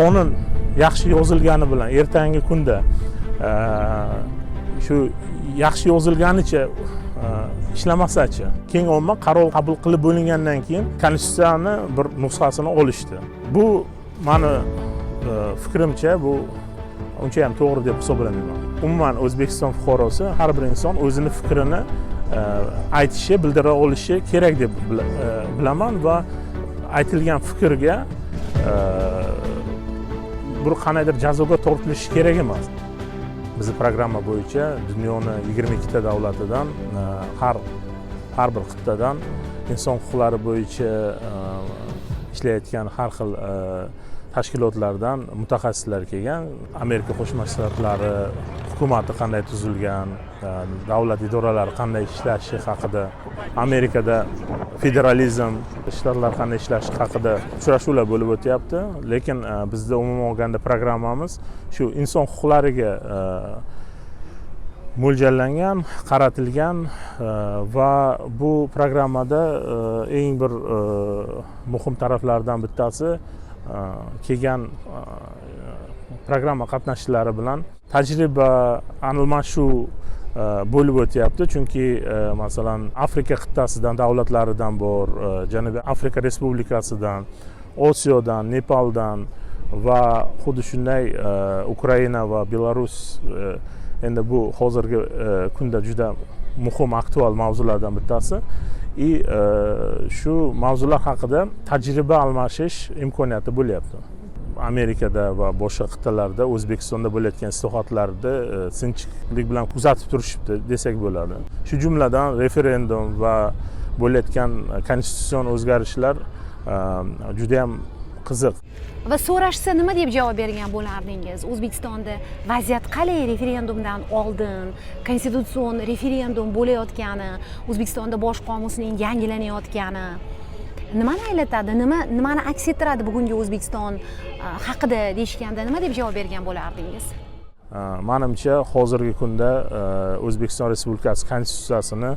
qonun yaxshi yozilgani bilan ertangi kunda e, shu yaxshi yozilganicha e, ishlamasachi keng omma qaror qabul qilib bo'lingandan keyin konstitutsiyani bir nusxasini olishdi. Bu mani e, fikrimcha bu uncha ham to'g'ri deb hisoblamayman umuman o'zbekiston fuqarosi har bir inson o'zini fikrini aytishi bildira olishi kerak deb bilaman va aytilgan fikrga bir qandaydir jazoga tortilishi kerak emas. Bizni programma bo'yicha dunyoni yigirma ikkita davlatidan e, har har bir qit'adan inson huquqlari bo'yicha e, ishlayotgan har xil e, tashkilotlardan mutaxassislar kelgan. Amerika qo'shma shtatlari hukumati qanday tuzilgan e, davlat idoralari qanday ishlashi haqida amerikada federalizm shtatlar qanday ishlashi haqida uchrashuvlar bo'lib o'tyapti. Lekin e, bizda umuman olganda programmamiz shu inson huquqlariga e, mo'ljallangan qaratilgan va bu programmada eng bir muhim taraflardan bittasi kelgan programma qatnashchilari bilan tajriba almashuv e, bo'lib o'tyapti. Chunki e, masalan afrika qit'asidan davlatlaridan bor e, janubiy afrika respublikasidan osiyodan nepaldan va xuddi shunday ukraina va belarus endi bu hozirgi kunda juda muhim aktual mavzulardan bittasi. И shu mavzular haqida tajriba almashish imkoniyati bo'lyapti. Amerikada va boshqa qit'alarda o'zbekistonda bo'layotgan islohotlarni e, sinchiqlik bilan kuzatib turishibdi desak bo'ladi. Shu jumladan referendum va bo'layotgan konstitutsion o'zgarishlar e, judayam qiziq. Va so'rashsa nima deb javob bergan bo'lardingiz? O'zbekistonda vaziyat qalay referendumdan oldin? Konstitutsion referendum bo'layotgani o'zbekistonda bosh qomusning yangilanayotgani nimani anglatadi nima nimani aks ettiradi bugungi o'zbekiston e, haqida deyishganda nima deb javob bergan bo'lardingiz? E, manimcha hozirgi kunda e, o'zbekiston respublikasi konstitutsiyasini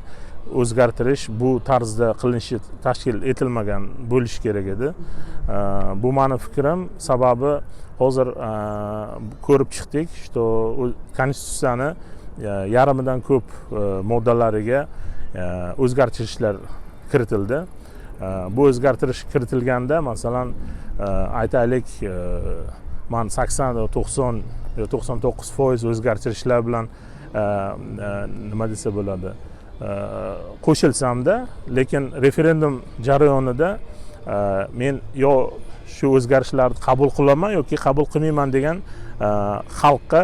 o'zgartirish bu tarzda qilinishi tashkil etilmagan bo'lishi kerak edi. Bu mani fikrim. Sababi hozir ko'rib chiqdik что konstitutsiyani yarmidan ko'p moddalariga o'zgartirishlar kiritildi. Э, bu o'zgartirish kiritilganda masalan э, aytaylik э, man sakson yo to'qson yo to'qson to'qqiz foiz o'zgartirishlar bilan nima desa bo'ladi qo'shilsamda lekin referendum jarayonida men yo shu o'zgarishlarni qabul qilaman yoki qabul qilmayman degan xalqqa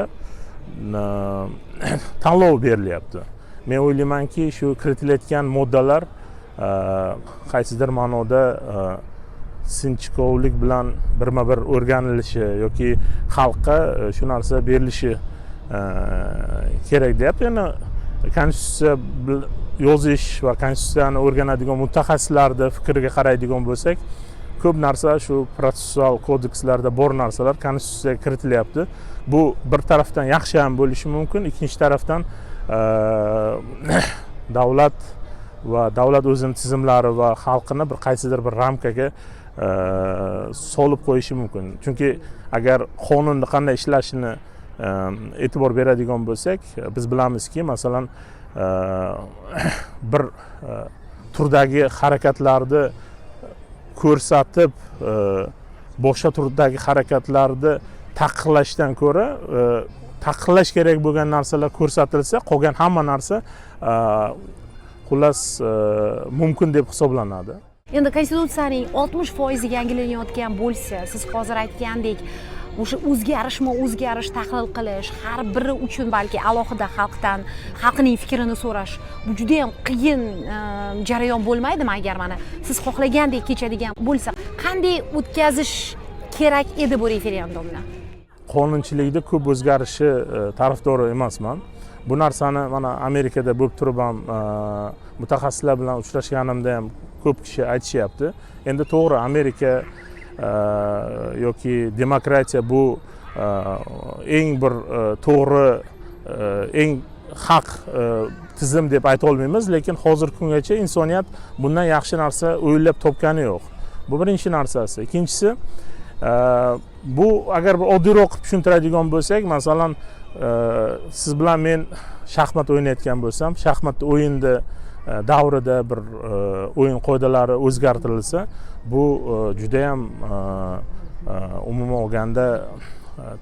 tanlov berilyapti. Men o'ylaymanki shu kiritilayotgan moddalar uh, qaysidir ma'noda e, sinchkovlik bilan birma bir o'rganilishi yoki xalqqa e, shu narsa berilishi e, kerak deyapti. Yana konstitutsiya yozish va konstitutsiyani o'rganadigan mutaxassislarni fikriga qaraydigan bo'lsak ko'p narsa shu protsessual kodekslarda bor narsalar konstitutsiyaga kiritilyapti. Bu bir tarafdan yaxshi ham bo'lishi mumkin ikkinchi tarafdan davlat va davlat o'zini tizimlari va xalqini bir qaysidir bir ramkaga e, solib qo'yishi mumkin. Chunki agar qonunni qanday ishlashini e, e'tibor beradigan bo'lsak biz bilamizki masalan e, bir turdagi harakatlarni ko'rsatib boshqa turdagi harakatlarni taqiqlashdan ko'ra taqiqlash kerak bo'lgan narsalar ko'rsatilsa qolgan hamma narsa xullas uh, mumkin deb hisoblanadi. Endi konstitutsiyaning oltmish foizi yangilanayotgan bo'lsa siz hozir aytgandek o'sha o'zgarishma o'zgarish tahlil qilish har biri uchun balki alohida xalqdan xalqning fikrini so'rash bu juda yam qiyin e, jarayon bo'lmaydimi agar mana siz xohlagandek kechadigan bo'lsa? Qanday o'tkazish kerak edi bu referendumni? Qonunchilikda ko'p o'zgarishi e, tarafdori emasman. Bu narsani mana amerikada bo'lib turib ham e, mutaxassislar bilan uchrashganimda ham ko'p kishi aytishyapti. Endi to'g'ri amerika e, yoki demokratiya bu e, eng bir e, to'g'ri eng haq tizim deb aytolmaymiz lekin hozirgi kungacha insoniyat bundan yaxshi narsa o'ylab topgani yo'q. Bu birinchi narsasi. Ikkinchisi bu agar bir oddiyroq qilib tushuntiradigan bo'lsak masalan siz bilan men shaxmat o'ynayotgan bo'lsam shaxmat o'yinni E, davrida bir e, o'yin qoidalari o'zgartirilsa bu juda judayam umuman olganda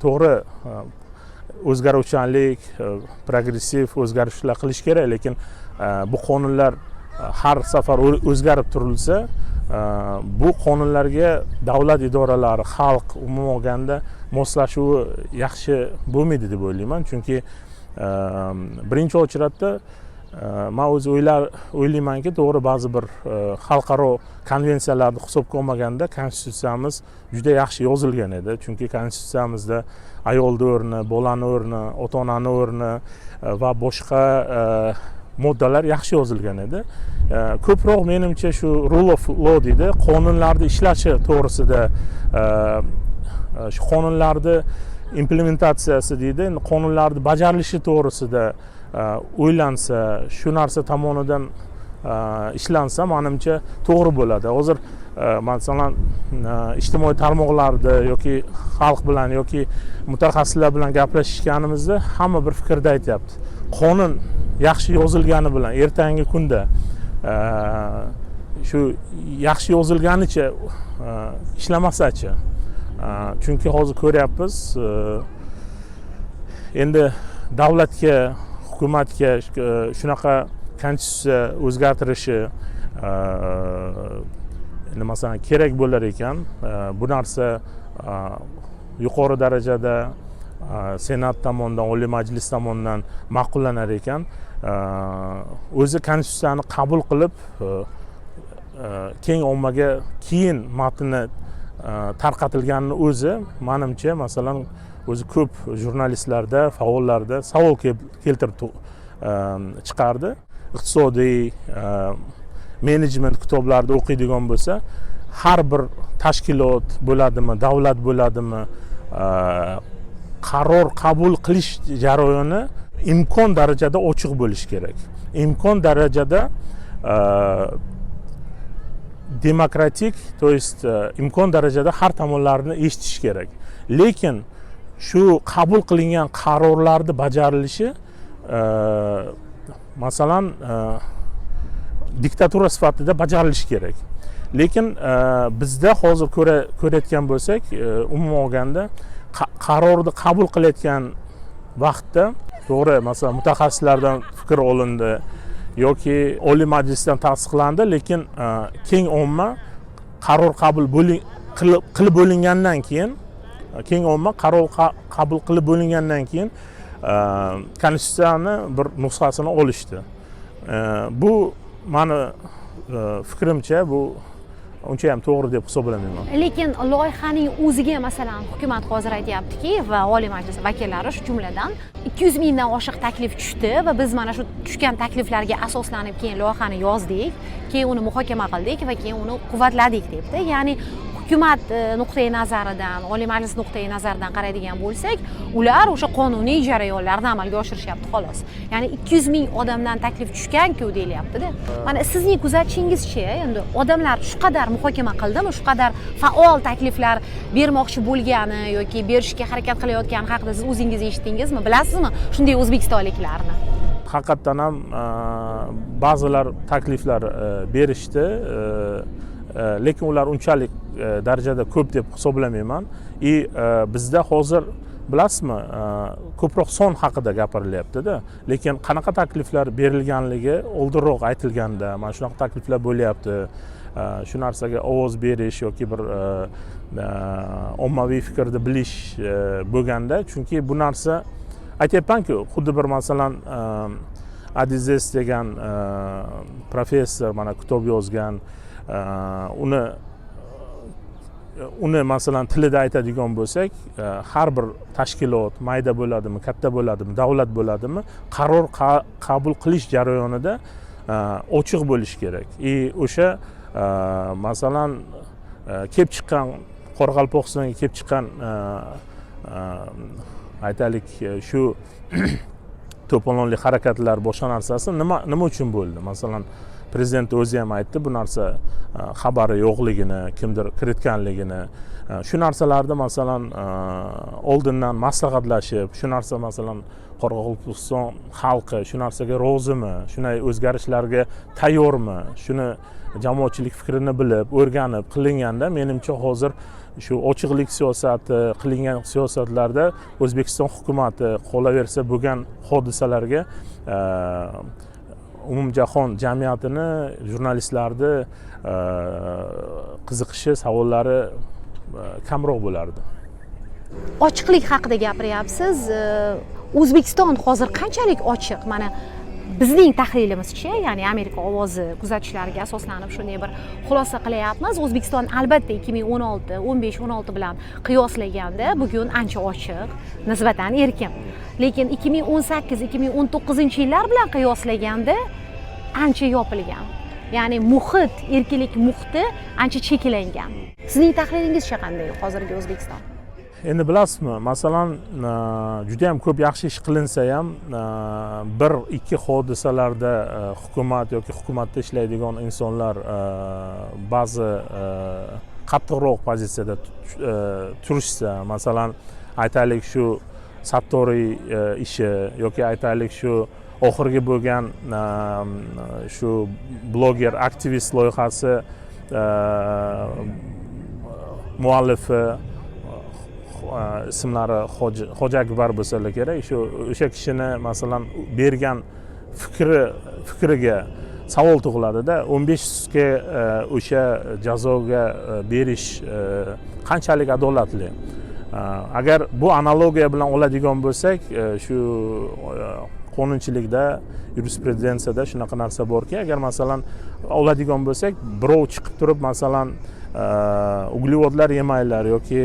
to'g'ri o'zgaruvchanlik progressiv o'zgarishlar qilish kerak. Lekin bu qonunlar har safar o'zgarib turilsa bu qonunlarga davlat idoralari xalq umuman olganda moslashuvi yaxshi bo'lmaydi deb o'ylayman. Chunki birinchi очередda Э, man o'zi o'ylar o'ylaymanki to'g'ri ba'zi bir э, xalqaro konvensiyalarni hisobga olmaganda konstitutsiyamiz juda yaxshi yozilgan edi. Chunki konstitutsiyamizda ayolni o'rni bolani o'rni ota onani o'rni e, va boshqa e, moddalar yaxshi yozilgan edi. E, ko'proq menimcha shu rule of law deydi qonunlarni ishlashi to'g'risida shu qonunlarni implementatsiyasi deydi qonunlarni bajarilishi to'g'risida Э, o'ylansa shu narsa tomonidan э, ishlansa manimcha to'g'ri bo'ladi. Hozir э, masalan ijtimoiy tarmoqlarda yoki xalq bilan yoki mutaxassislar bilan gaplashishganimizda hamma bir fikrda aytyapti. Qonun yaxshi yozilgani bilan ertangi kunda shu yaxshi yozilganicha ishlamasachi chunki hozir ko'ryapmiz endi davlatga hukumatga e, shunaqa konstitutsiya o'zgartirishi e, masalan kerak bo'lar ekan. E, bu narsa e, yuqori darajada senat tomonidan oliy majlis tomonidan ma'qullanar ekan. O'zi konstitutsiyani qabul qilib keng ommaga keyin matni tarqatilganini o'zi manimcha masalan o'zi ko'p jurnalistlarda faollarda savol keltirib ehm, chiqardi. Iqtisodiy ehm, menejment kitoblarida o'qiydigan bo'lsa har bir tashkilot bo'ladimi davlat bo'ladimi ehm, qaror qabul qilish jarayoni imkon darajada ochiq bo'lishi kerak. Imkon darajada demokratik то есть imkon darajada har tomonlarni eshitish kerak. Lekin shu qabul qilingan qarorlarni bajarilishi e, masalan e, diktatura sifatida bajarilishi kerak. Lekin e, bizda hozir ko'rayotgan bo'lsak e, umuman olganda qarorni qabul qilayotgan vaqtda to'g'ri masalan mutaxassislardan fikr olindi yoki oliy majlisdan tasdiqlandi lekin e, keng omma qaror qabul qilib bo'lingandan keyin keng omma qaror qabul qilib bo'lingandan keyin e, konstitutsiyani bir nusxasini olishdi. E, bu mani e, fikrimcha bu uncha ham to'g'ri deb hisoblamayman lekin loyihaning o'ziga masalan hukumat hozir aytyaptiki va oliy majlis vakillari shu jumladan ikki yuz mingdan oshiq taklif tushdi va biz mana shu tushgan takliflarga asoslanib keyin loyihani yozdik keyin uni muhokama qildik va keyin uni quvvatladik debdi. Ya'ni hukumat e, nuqtai nazaridan oliy majlis nuqtai nazaridan qaraydigan bo'lsak ular o'sha qonuniy jarayonlarni amalga oshirishyapti xolos. Ya'ni ikki yuz ming odamdan taklif tushganku deyilyaptida. Mana sizning kuzatishingizchi endi odamlar shu qadar muhokama qildimi? Shu qadar faol takliflar bermoqchi bo'lgani yoki berishga harakat qilayotgani haqida siz o'zingiz eshitdingizmi bilasizmi shunday o'zbekistonliklarni? Haqiqatdan ham e, ba'zilar takliflar e, berishdi lekin ular unchalik E, darajada ko'p deb hisoblamayman. И e, bizda hozir bilasizmi e, ko'proq son haqida gapirilyaptida. Lekin qanaqa takliflar berilganligi oldinroq aytilganda mana shunaqa takliflar bo'lyapti. Shu narsaga ovoz berish yoki bir ommaviy fikrni bilish bo'lganda. Chunki bu narsa aytyapmanku xuddi bir masalan adizes degan professor mana kitob yozgan uni uni masalan tilida aytadigan bo'lsak e, har bir tashkilot mayda bo'ladimi katta bo'ladimi davlat bo'ladimi qaror qabul qilish jarayonida e, ochiq bo'lishi kerak. И o'sha e, masalan kelib chiqqan qoraqalpog'istonga kelib chiqqan aytaylik shu to'polonli harakatlar boshqa narsasi nima nima uchun bo'ldi? Masalan prezident o'zi ham aytdi bu narsa e, xabari yo'qligini kimdir kiritganligini. E, shu narsalarni masalan e, oldindan maslahatlashib shu narsa masalan qoraqalpog'iston xalqi shu narsaga rozimi shunday o'zgarishlarga tayyormi shuni jamoatchilik fikrini bilib o'rganib qilinganda menimcha hozir shu ochiqlik siyosati qilingan siyosatlarda o'zbekiston hukumati qolaversa bo'lgan hodisalarga umumjahon jamiyatini jurnalistlarni e, qiziqishi savollari e, kamroq bo'lardi. Ochiqlik haqida gapiryapsiz. E, O'zbekiston hozir qanchalik ochiq? Mana bizning tahlilimizcha ya'ni amerika ovozi kuzatishlariga asoslanib shunday bir xulosa qilyapmiz. O'zbekiston albatta ikki ming o'n olti o'n besh o'n olti bilan qiyoslaganda bugun ancha ochiq nisbatan erkin. Lekin ikki ming o'n sakkiz ikki ming o'n to'qqizinchi yillar bilan qiyoslaganda ancha yopilgan. Ya'ni muhit erkinlik muhiti ancha cheklangan sizning tahlilingizcha qanday hozirgi o'zbekiston? Endi bilasizmi masalan juda yam ko'p yaxshi ish qilinsa ham bir ikki hodisalarda e, hukumat yoki hukumatda ishlaydigan insonlar e, ba'zi e, qattiqroq pozitsiyada turishsa masalan aytaylik shu sattoriy ishi yoki aytaylik shu oxirgi bo'lgan shu bloger aktivist loyihasi muallifi E, ismlari hoji akbar bo'lsalar kerak. Shu o'sha kishini masalan bergan fikri fikriga savol tug'iladida. o'n besh sutga e, o'sha jazoga e, berish qanchalik adolatli. Agar bu analogiya bilan oladigan bo'lsak shu qonunchilikda yurisprudensiyada shunaqa narsa borki agar masalan oladigan bo'lsak birov chiqib turib masalan uglevodlar yemanglar yoki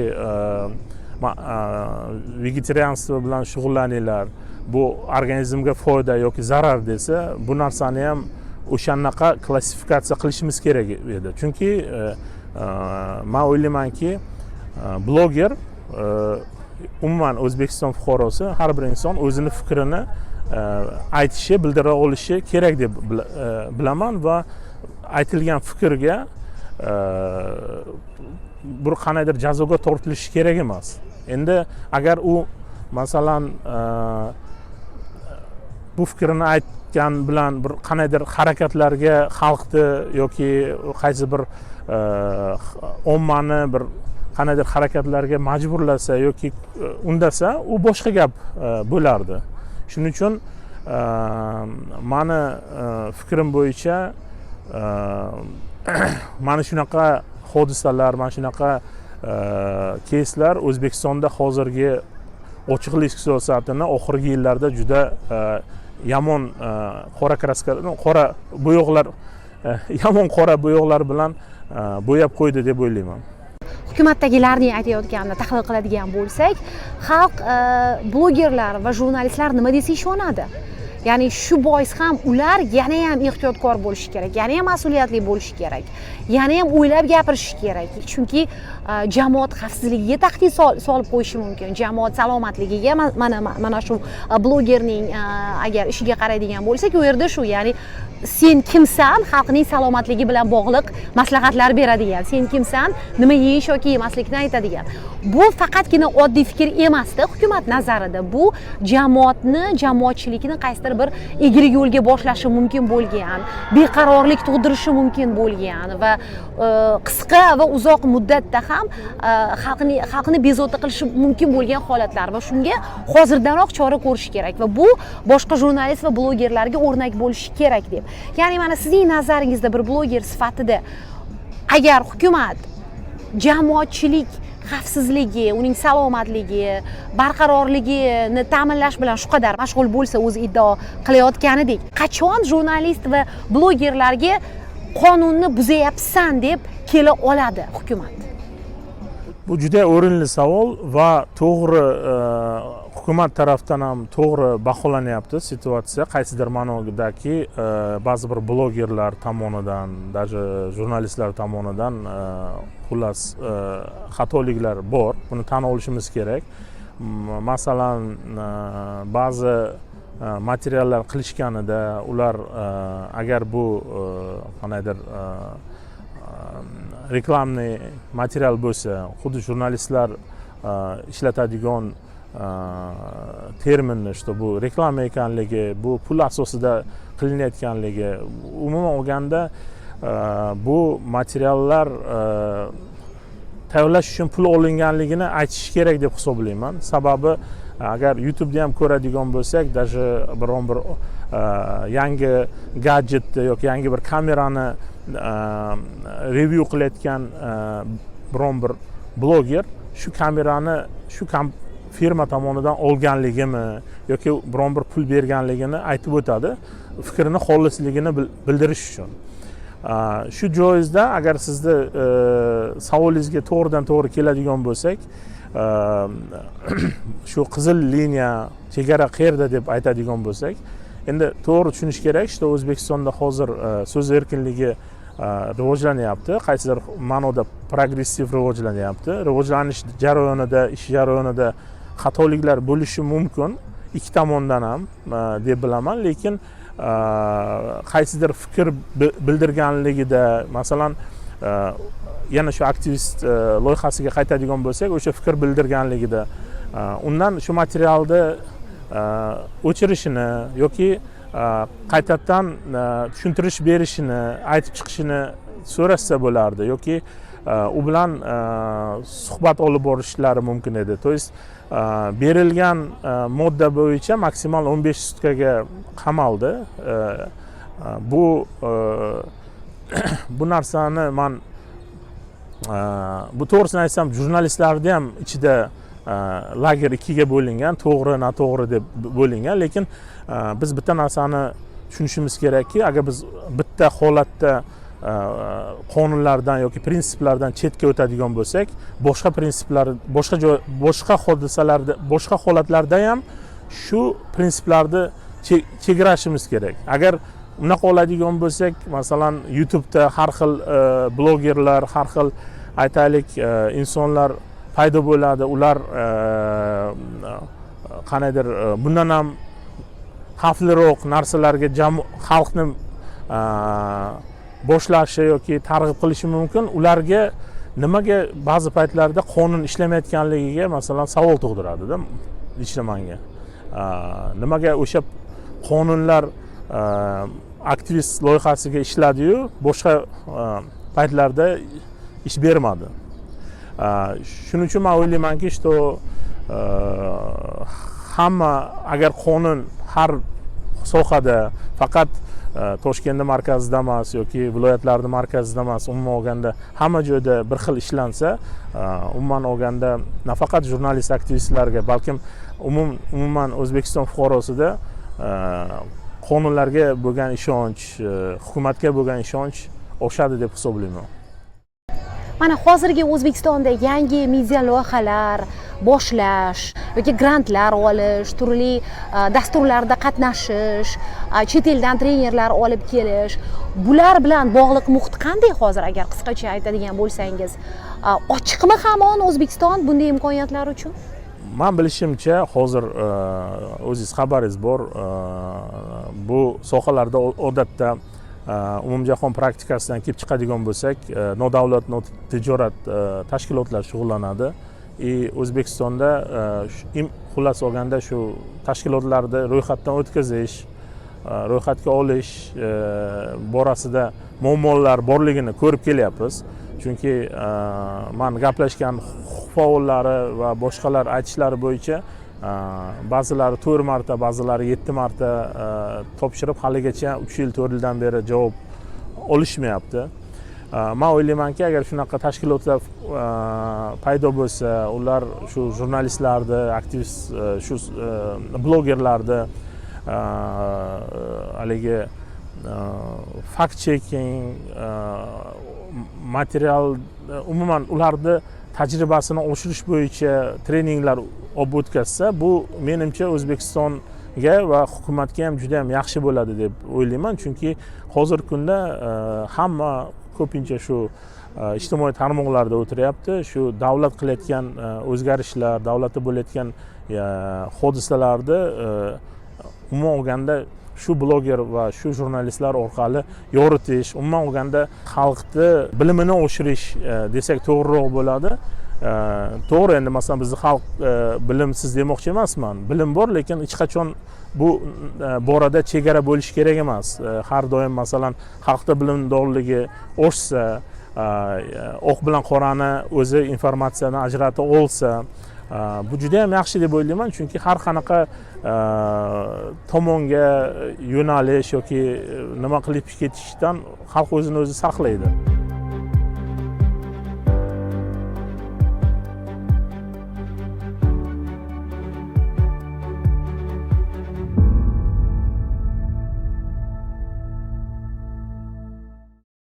vegetarianstvo bilan shug'ullaninglar bu organizmga foyda yoki zarar desa bu narsani ham o'shanaqa klassifikatsiya qilishimiz kerak edi. Chunki man o'ylaymanki bloger umuman o'zbekiston fuqarosi har bir inson o'zini fikrini aytishi bildira olishi kerak deb bilaman va aytilgan fikrga bir qandaydir jazoga tortilishi kerak emas endi agar u masalan e, bu fikrini aytgan bilan bir qandaydir harakatlarga xalqni yoki qaysi bir e, ommani bir qandaydir harakatlarga majburlasa yoki e, undasa u boshqa gap bo'lardi. Shuning uchun mani fikrim bo'yicha mana shunaqa hodisalar mana shunaqa Э, keyslar o'zbekistonda hozirgi ochiqlik siyosatini oxirgi yillarda juda э, yomon э, qora kraska qora bo'yoqlar eh, yomon qora bo'yoqlar bilan bo'yab qo'ydi deb o'ylayman. Hukumatdagilarning aytayotganini tahlil qiladigan bo'lsak xalq e, blogerlar va jurnalistlar nima desa ishonadi. Ya'ni shu bois ham ular yana ham ehtiyotkor bo'lishi kerak yana ham mas'uliyatli bo'lishi kerak yana ham o'ylab gapirishi kerak. Chunki Э, jamoat xavfsizligiga tahdid solib qo'yishi mumkin. Jamoat salomatligiga mana mana shu e, blogerning e, agar ishiga qaraydigan bo'lsak u yerda shu ya'ni sen kimsan xalqning salomatligi bilan bog'liq maslahatlar beradigan. Sen kimsan nima yeyish yoki yemaslikni aytadigan. Bu faqatgina oddiy fikr emasda hukumat nazarida. Bu jamoatni jamoatchilikni qaysidir bir egri yo'lga boshlashi mumkin bo'lgan beqarorlik tug'dirishi mumkin bo'lgan va e, qisqa va uzoq muddatda ham e, xalqni xalqni bezovta qilishi mumkin bo'lgan holatlar va shunga hozirdanoq chora ko'rish kerak va bu boshqa jurnalist va blogerlarga o'rnak bo'lishi kerak deb. Ya'ni mana sizning nazaringizda bir bloger sifatida agar hukumat jamoatchilik xavfsizligi uning salomatligi barqarorligini ta'minlash bilan shu qadar mashg'ul bo'lsa o'zi iddao qilayotganidek qachon jurnalist va blogerlarga qonunni buzayapsan deb kela oladi hukumat? Bu juda o'rinli savol va to'g'ri e, hukumat tarafdan ham to'g'ri baholanyapti situatsiya. Qaysidir ma'nodaki e, ba'zi bir blogerlar tomonidan даже jurnalistlar tomonidan e, xullas xatoliklar bor. Buni tan olishimiz kerak. Masalan ba'zi materiallar qilishganida ular agar bu qandaydir Э, reklamniy material bo'lsa xuddi jurnalistlar э, ishlatadigan э, terminni что bu reklama ekanligi bu pul asosida qilinayotganligi umuman olganda bu materiallar tayyorlash uchun pul olinganligini aytish kerak deb hisoblayman. Sababi agar youtubeda ham ko'radigan bo'lsak даже biron bir uh, yangi gadjetni yoki yangi bir kamerani uh, revyu qilayotgan uh, biron bir bloger shu kamerani shu firma tomonidan olganligimi yoki biron bir pul berganligini aytib o'tadi. Fikrini xolisligini bildirish uchun. Shu joizda agar sizni savolingizga to'g'ridan to'g'ri keladigan bo'lsak Ehm, shu qizil liniya chegara qayerda deb aytadigan bo'lsak endi to'g'ri tushunish kerak. Что o'zbekistonda hozir e, so'z erkinligi e, rivojlanyapti. Qaysidir ma'noda progressiv rivojlanyapti. Rivojlanish jarayonida ish jarayonida xatoliklar bo'lishi mumkin. Ikki tomondan ham e, deb bilaman. Lekin qaysidir fikr bildirganligida masalan Э, yana shu aktivist э, loyihasiga qaytadigan bo'lsak o'sha fikr bildirganligida э, undan shu materialni o'chirishini yoki qaytadan tushuntirish berishini aytib chiqishini so'rashsa bo'lardi yoki e, u bilan e, suhbat olib borishlari mumkin edi. То есть e, berilgan modda bo'yicha maksimal 15 sutkaga qamaldi. Bu bu narsani man e, bu to'g'risini aytsam jurnalistlarni ham ichida e, lager ikkiga bo'lingan to'g'ri noto'g'ri deb bo'lingan. Lekin e, biz bitta narsani tushunishimiz kerakki agar biz bitta holatda qonunlardan yoki prinsiplardan chetga o'tadigan bo'lsak boshqa prinsiplar boshqa joy boshqa hodisalarda boshqa holatlarda ham shu prinsiplarni chegarashimiz kerak. Agar unaqa oladigan bo'lsak masalan youtubeda har xil e, blogerlar har xil aytaylik e, insonlar paydo bo'ladi. Ular e, qandaydir bundan ham xavfliroq narsalarga jam- xalqni boshlashi yoki targ'ib qilishi mumkin. Ularga nimaga ba'zi paytlarda qonun ishlamayotganligiga masalan savol tug'diradida ijtimoiga manga nimaga o'sha qonunlar Э, aktivist loyihasiga ishladiyu boshqa э, paytlarda ish bermadi. Э, shuning uchun man o'ylaymanki что hamma agar qonun har sohada faqat toshkentni markazida emas yoki viloyatlarni markazida emas umuman olganda hamma joyda bir xil ishlansa umuman olganda nafaqat jurnalist aktivistlarga balkim umum umuman o'zbekiston fuqarosida qonunlarga bo'lgan ishonch e, hukumatga bo'lgan ishonch oshadi deb hisoblayman. Mana hozirgi o'zbekistonda yangi media loyihalar boshlash yoki grantlar olish turli e, dasturlarda qatnashish e, chet eldan trenerlar olib kelish bular bilan bog'liq muhit qanday hozir? Agar qisqacha aytadigan bo'lsangiz ochiqmi hamon o'zbekiston bunday imkoniyatlar uchun? Man bilishimcha hozir e, o'zingiz xabaringiz bor. E, bu sohalarda odatda e, umumjahon praktikasidan kelib chiqadigan bo'lsak nodavlat notijorat tashkilotlar shug'ullanadi. И o'zbekistonda shu- xullas olganda shu tashkilotlarni ro'yxatdan o'tkazish ro'yxatga olish borasida muammolar borligini ko'rib kelyapmiz. Chunki e, man gaplashgan faollari va boshqalar aytishlari bo'yicha e, ba'zilari to'rt marta ba'zilari yetti marta e, topshirib haligacha uch yil to'rt yildan beri javob olishmayapti. Man o'ylaymanki agar shunaqa tashkilotlar paydo bo'lsa ular shu jurnalistlarni aktivist shu blogerlarni haligi fakt checking material e, umuman ularni tajribasini oshirish bo'yicha treninglar olib o'tkazsa bu menimcha o'zbekistonga va hukumatga ham juda yam yaxshi bo'ladi deb o'ylayman. Chunki hozirgi kunda e, hamma ko'pincha shu e, ijtimoiy tarmoqlarda o'tiryapti. Shu davlat qilayotgan o'zgarishlar davlatda bo'layotgan hodisalarni umuman olganda shu bloger va shu jurnalistlar orqali yoritish umuman olganda xalqni bilimini oshirish e, desak to'g'riroq bo'ladi. E, to'g'ri endi masalan bizni xalq e, bilimsiz demoqchi emasman. Bilim bor lekin hech qachon bu borada chegara bo'lishi kerak emas. Har doim masalan xalqda bilimdorligi oshsa oq bilan qorani o'zi informatsiyani ajrata olsa bu juda yam yaxshi deb o'ylayman chunki har qanaqa tomonga yo'nalish yoki nima qilib ketishdan xalq o'zini o'zi saqlaydi.